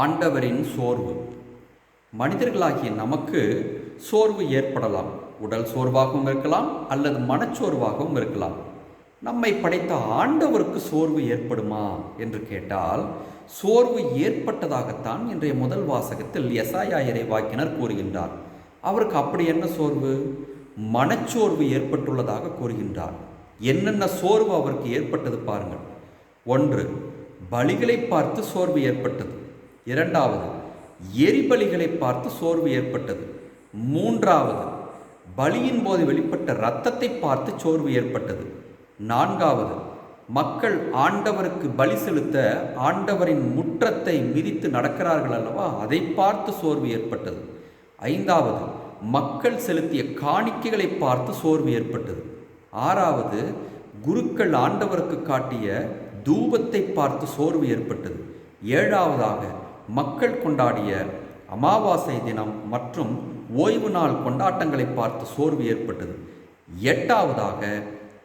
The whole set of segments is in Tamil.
ஆண்டவரின் சோர்வு. மனிதர்களாகிய நமக்கு சோர்வு ஏற்படலாம். உடல் சோர்வாகவும் இருக்கலாம் அல்லது மனச்சோர்வாகவும் இருக்கலாம். நம்மை படைத்த ஆண்டவருக்கு சோர்வு ஏற்படுமா என்று கேட்டால் சோர்வு ஏற்பட்டதாகத்தான் இன்றைய முதல் வாசகத்தில் எசாயா இறைவாக்கினர் கூறுகின்றார். அவருக்கு அப்படி என்ன சோர்வு? மனச்சோர்வு ஏற்பட்டுள்ளதாக கூறுகின்றார். என்னென்ன சோர்வு அவருக்கு ஏற்பட்டது பாருங்கள். ஒன்று பலிகளை பார்த்து சோர்வு ஏற்பட்டது. இரண்டாவது எரிபலிகளை பார்த்து சோர்வு ஏற்பட்டது. மூன்றாவது பலியின் போது வெளிப்பட்ட இரத்தத்தை பார்த்து சோர்வு ஏற்பட்டது. நான்காவது மக்கள் ஆண்டவருக்கு பலி செலுத்த ஆண்டவரின் முற்றத்தை மிதித்து நடக்கிறார்கள் அல்லவா? அதை பார்த்து சோர்வு ஏற்பட்டது. ஐந்தாவது மக்கள் செலுத்திய காணிக்கைகளை பார்த்து சோர்வு ஏற்பட்டது. ஆறாவது குருக்கள் ஆண்டவருக்கு காட்டிய தூபத்தை பார்த்து சோர்வு ஏற்பட்டது. ஏழாவதாக மக்கள் கொண்டாடிய அமாவாசை தினம் மற்றும் ஓய்வு நாள் கொண்டாட்டங்களை பார்த்து சோர்வு ஏற்பட்டது. எட்டாவதாக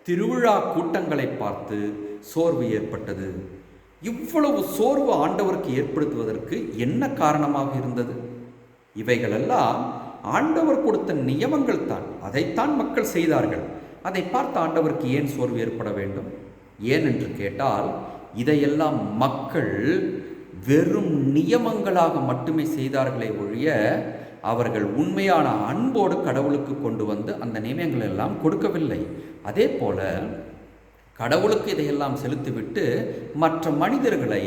திருவிழா கூட்டங்களை பார்த்து சோர்வு ஏற்பட்டது. இவ்வளவு சோர்வு ஆண்டவருக்கு ஏற்படுத்துவதற்கு என்ன காரணமாக இருந்தது? இவைகளெல்லாம் ஆண்டவர் கொடுத்த நியமங்கள் தான். அதைத்தான் மக்கள் செய்தார்கள். அதை பார்த்து ஆண்டவருக்கு ஏன் சோர்வு ஏற்பட வேண்டும்? ஏன் என்று கேட்டால் இதையெல்லாம் மக்கள் வெறும் நியமங்களாக மட்டுமே செய்தார்களே ஒழிய அவர்கள் உண்மையான அன்போடு கடவுளுக்கு கொண்டு வந்து அந்த நியமங்கள் எல்லாம் கொடுக்கவில்லை. அதே போல கடவுளுக்கு இதையெல்லாம் செலுத்திவிட்டு மற்ற மனிதர்களை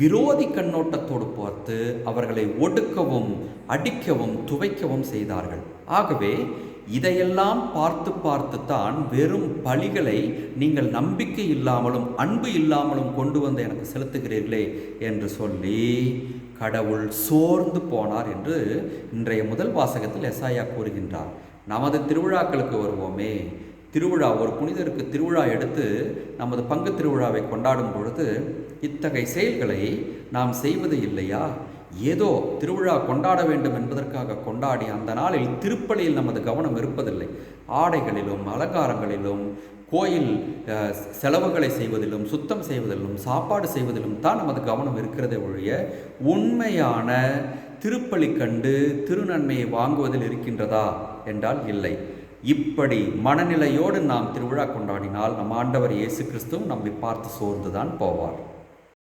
விரோதி கண்ணோட்டத்தோடு பார்த்து அவர்களை ஒடுக்கவும் அடிக்கவும் துவைக்கவும் செய்தார்கள். ஆகவே இதையெல்லாம் பார்த்து பார்த்து தான் வெறும் பழிகளை நீங்கள் நம்பிக்கை இல்லாமலும் அன்பு இல்லாமலும் கொண்டு வந்து எனக்கு செலுத்துகிறீர்களே என்று சொல்லி கடவுள் சோர்ந்து போனார் என்று இன்றைய முதல் வாசகத்தில் எஸ்ஐயா கூறுகின்றார். நமது திருவிழாக்களுக்கு வருவோமே. திருவிழா ஒரு புனிதருக்கு திருவிழா எடுத்து நமது பங்கு திருவிழாவை கொண்டாடும் பொழுது இத்தகைய செயல்களை நாம் செய்வது இல்லையா? ஏதோ திருவிழா கொண்டாட வேண்டும் என்பதற்காக கொண்டாடி அந்த நாளில் திருப்பலியில் நமது கவனம் இருப்பதில்லை. ஆடைகளிலும் அலங்காரங்களிலும் கோயில் செலவுகளை செய்வதிலும் சுத்தம் செய்வதிலும் சாப்பாடு செய்வதிலும் தான் நமது கவனம் இருக்கிறதே ஒழிய உண்மையான திருப்பலி கண்டு திருநன்மையை வாங்குவதில் இருக்கின்றதா என்றால் இல்லை. இப்படி மனநிலையோடு நாம் திருவிழா கொண்டாடினால் நம் ஆண்டவர் இயேசு கிறிஸ்துவும் நம்மை பார்த்து சோர்ந்துதான் போவார்.